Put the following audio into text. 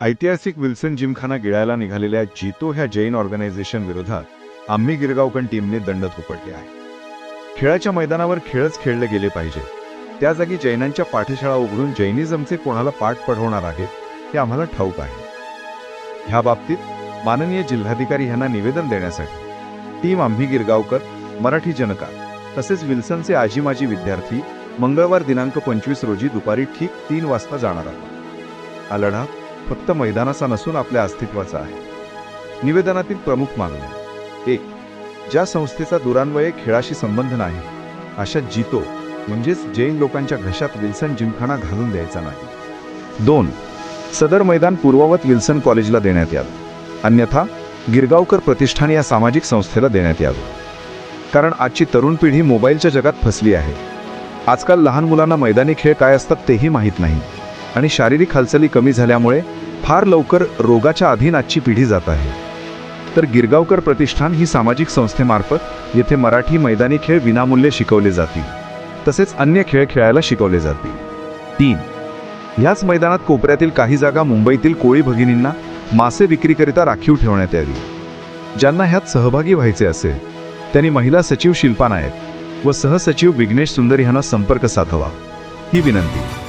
ऐतिहासिक विल्सन जिमखाना गिळायला निघालेल्या जितो ह्या जैन ऑर्गनायझेशन विरोधात आम्ही गिरगावकन टीमने दंड थोपटले आहे. खेळाच्या मैदानावर खेळच खेळले गेले पाहिजे. त्या जागी जैनांच्या पाठशाळा उघडून जैनिझमचे कोणाला पाठ पढवणार आहेत हे आम्हाला ठाऊक आहे. ह्या बाबतीत माननीय जिल्हाधिकारी यांना निवेदन देण्यासाठी टीम आम्ही गिरगावकर मराठी जनका तसेच विल्सनचे आजी माजी विद्यार्थी मंगळवार दिनांक पंचवीस रोजी दुपारी ठीक तीन वाजता जाणार आहोत. हा लढा फक्त मैदानाचा नसून आपल्या अस्तित्वाचा आहे. निवेदनातील प्रमुख मागण्या. एक ज्या संस्थेचा दुरान्वये खेळाशी संबंध नाही अशा जितो म्हणजेच जैन लोकांच्या घशात विल्सन जिमखाना घालून द्यायचा नाही. दोन सदर मैदान पूर्ववत विल्सन कॉलेजला देण्यात यावं. अन्यथा गिरगावकर प्रतिष्ठान या सामाजिक संस्थेला देण्यात यावं. कारण आजची तरुण पिढी मोबाईलच्या जगात फसली आहे. आजकाल लहान मुलांना मैदानी खेळ काय असतात तेही माहीत नाही. आणि शारीरिक हालचाली कमी झाल्यामुळे फार लवकर रोगाच्या अधीन आजची पिढी जात आहे. तर गिरगावकर प्रतिष्ठान ही सामाजिक संस्थेमार्फत येथे मराठी मैदानी खेळ विनामूल्य शिकवले जातील. तसेच अन्य खेळ खेळायला शिकवले जातील. तीन. ह्याच मैदानात कोपऱ्यातील काही जागा मुंबईतील कोळी भगिनींना मासे विक्रीकरिता राखीव ठेवण्यात यावी. ज्यांना ह्यात सहभागी व्हायचे असेल त्यांनी महिला सचिव शिल्पा नायक व सहसचिव विघ्नेश सुंदर यांना संपर्क साधवा. ही विनंती.